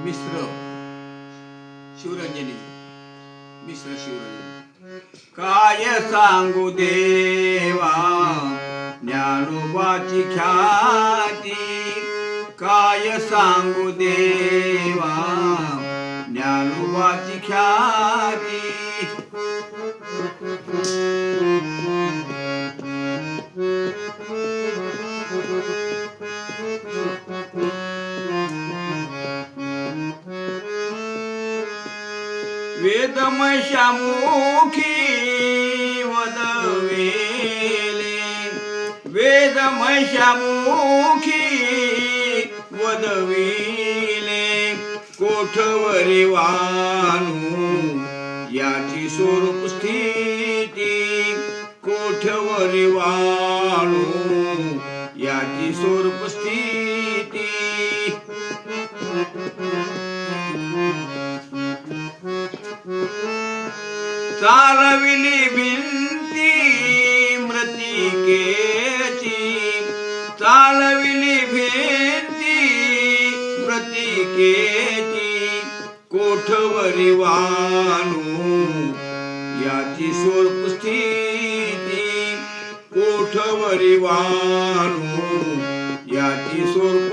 मिश्र शिवरंजनी. मिश्र शिवरंजनी. काय सांगू देवा? ज्ञानोबाची ख्याती. काय सांगू देवा? ज्ञानोबाची ख्याती. वेदमशामुखी वदवेले वेदमशामुखी वदवेले कोठवरे वानू याची स्वरूप स्थिती कोठवरी वाणू याची स्वरूप स्थिती. चालविली भिंती मृतिकेची. चालविली भिंती मृतिकेची. कोठवरी वाणू याची स्वरूप स्थिती कोठवरी वाणू याची स्वरूप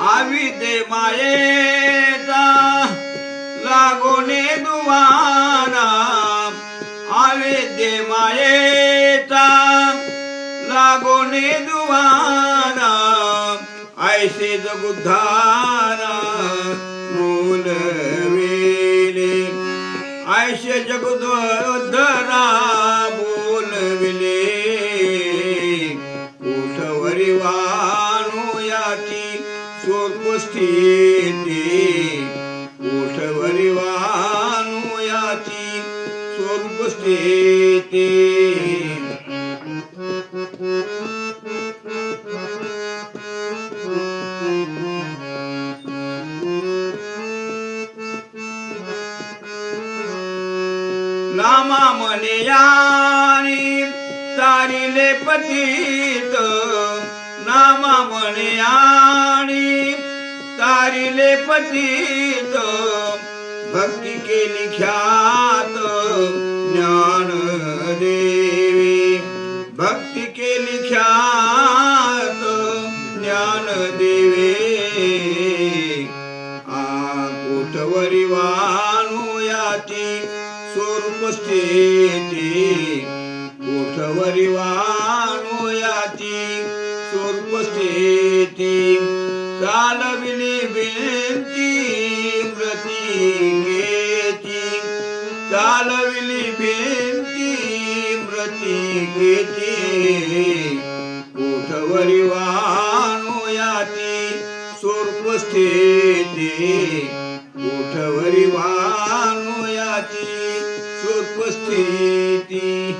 आविते मायेचा लागोने दुवाना. आविते मायेचा लागोने दुवाना. ऐसे जगुद्धारा बोलविले ऐसे जगुद्धरा स्थिती कोठवरी वाणू याची स्थिती नामा म्हणे तारिले पतित. नामा म्हणे यानी पतित भक्ती केली ख्यात ज्ञान देवी. भक्ती केली ख्यात ज्ञान देवे. आ कोठवरी वाणू स्वरूप स्थिती. कोठवरी वाणू स्वरूप स्थिती. चालविली बेंती मृतिकेची चालविली भिंती मृतिकेची कोठवरी वाणू याची स्वरूप स्थिती. कोठवरी वाणू स्वर्पस्थिती स्वरूप स्थिती.